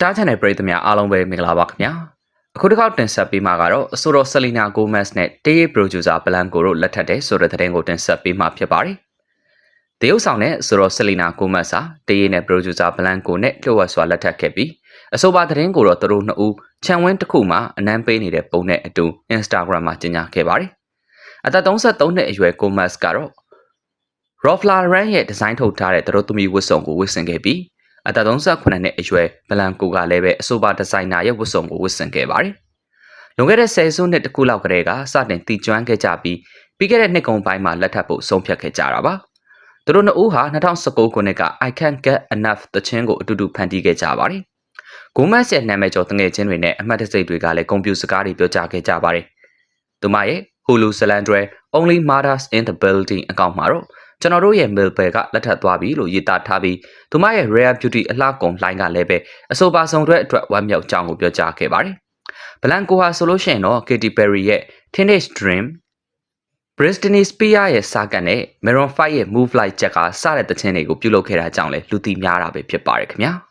Star Channel ပရိသတ်များအားလုံးပဲမင်္ဂလာပါခင်ဗျာအခုတစ်ခေါက်တင်ဆက်ပေးမှာကတော့အဆိုတော် Selena Gomez နဲ့ Tay Producer Blanco တို့လက်ထပ်တဲ့ဆိုတဲ့သတင်းကိုတင်ဆက်ပေးမှာဖြစ်ပါတယ်တရုတ်ဆောင်တဲ့အဆိုတော် Selena Gomez ဟာ Tay နဲ့ Producer Blanco နဲ့လျှို့ဝှက်စွာလက်ထပ်ခဲ့ပြီးအဆိုပါသတင်းကိုတော့သူတို့နှစ်ဦးခြံဝင်းတစ်ခုမှာအနမ်းပေးနေတဲ့ပုံနဲ့အတူ Instagram မှာကြေညာခဲ့ပါတယ်အသက်33နှစ်အရွယ် Gomez ကတော့ Rolf Lauren ရဲ့ဒီဇိုင်းထုတ်ထားတဲ့သတို့သမီးဝတ်စုံကိုဝတ်ဆင်ခဲ့ပြီး အသက်38နှစ်အရွယ်ဘလန်ကိုကလည်းပဲအဆိုပါဒီဇိုင်နာရဲ့ဝတ်စုံကိုဝတ်ဆင်ခဲ့ပါတယ်။လွန်ခဲ့တဲ့10စုနှစ်တခုလောက်ကတည်းကစတင်တည်ကျွမ်းခဲ့ကြပြီးပြီးခဲ့တဲ့နှစ်ကုန်ပိုင်းမှာလက်ထပ်ဖို့ဆုံးဖြတ်ခဲ့ကြတာပါ။သူတို့နှစ်ဦးဟာ2019ခုနှစ်က I Can't Get Enough သချင်းကိုအတူတူဖန်တီးခဲ့ကြပါတယ်။ဂိုမတ်ရဲ့နာမည်ကျော်တငယ်ချင်းတွေနဲ့အမှတ်တစိတ်တွေကလည်းကွန်ပျူတာစကားတွေပြောကြားခဲ့ကြပါတယ်။သူမရဲ့ Hulu Salandre Only Matters in the Building အကောင့်မှာတော့ ကျွန်တော်တို့ရဲ့ mail bell ကလက်ထပ်သွားပြီလို့ရေးသားထားပြီးသူမရဲ့ rare beauty အလှကုန်လိုင်းကလည်းပဲအဆိုပါဆောင်တဲ့အတွက်ဝမ်းမြောက်ကြောင်းကိုပြောကြားခဲ့ပါတယ်။ Blanco ဟာဆိုလို့ရှိရင်တော့ Katy Perry ရဲ့ Teenage Dream Britney Spears ရဲ့စာကန်နဲ့ Maroon 5ရဲ့ Move Like Jack ကစတဲ့သချင်းတွေကိုပြုလုပ်ခဲ့တာကြောင့်လည်းလူသိများတာပဲဖြစ်ပါတယ်ခင်ဗျာ။